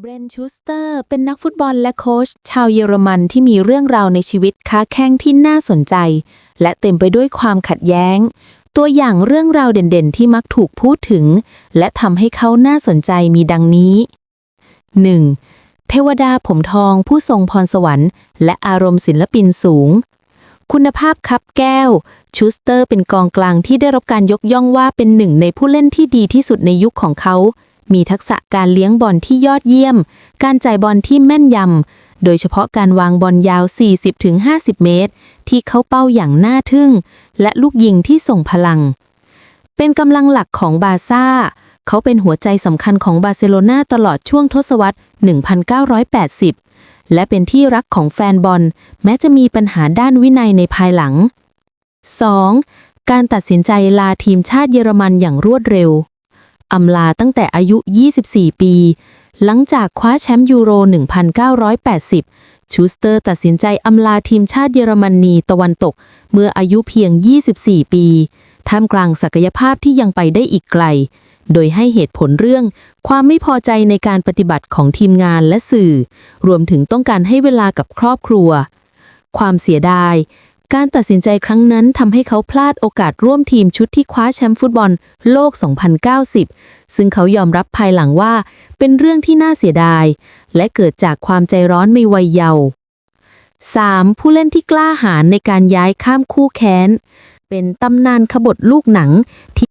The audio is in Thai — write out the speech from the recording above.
เบรนชูสเตอร์เป็นนักฟุตบอลและโค้ชชาวเยอรมันที่มีเรื่องราวในชีวิตค้าแข้งที่น่าสนใจ และเต็มไปด้วยความขัดแย้ง ตัวอย่างเรื่องราวเด่นๆ ที่มักถูกพูดถึง และทำให้เขาน่าสนใจมีดังนี้ 1. เทวดาผมทองผู้ทรงพรสวรรค์ และอารมณ์ศิลปินสูง คุณภาพคับแก้ว ชูสเตอร์เป็นกองกลางที่ได้รับการยกย่องว่าเป็นหนึ่งในผู้เล่นที่ดีที่สุดในยุคของเขา มีทักษะการเลี้ยงบอลที่ยอดเยี่ยม การจ่ายบอลที่แม่นยำ โดยเฉพาะการวางบอลยาว 40-50 เมตร ที่เขาเป้าอย่างน่าทึ่ง และลูกยิงที่ส่งพลัง เป็นกำลังหลักของบาซ่า เขาเป็นหัวใจสำคัญของบาร์เซโลนาตลอดช่วงทศวรรษ 1980 และเป็นที่รักของแฟนบอล แม้จะมีปัญหาด้านวินัยในภายหลัง 2. การตัดสินใจลาทีมชาติเยอรมันอย่างรวดเร็ว อำลาตั้งแต่อายุ 24 ปี หลังจากคว้าแชมป์ยูโร 1980 ชูสเตอร์ตัดสินใจอำลาทีมชาติเยอรมนีตะวันตก เมื่ออายุเพียง 24 ปี ท่ามกลางศักยภาพที่ยังไปได้อีกไกล โดยให้เหตุผลเรื่อง ความไม่พอใจในการปฏิบัติของทีมงานและสื่อ รวมถึงต้องการให้เวลากับครอบครัว ความเสียดาย การตัดสินใจครั้งนั้นทำให้เขาพลาดโอกาสร่วมทีมชุดที่คว้าแชมป์ฟุตบอลโลก 2090 ซึ่งเขายอมรับภายหลังว่า เป็นเรื่องที่น่าเสียดาย และเกิดจากความใจร้อนในวัยเยาว์ 3. ผู้เล่นที่กล้าหาญในการย้ายข้ามคู่แค้น เป็นตำนานขบถลูกหนังที่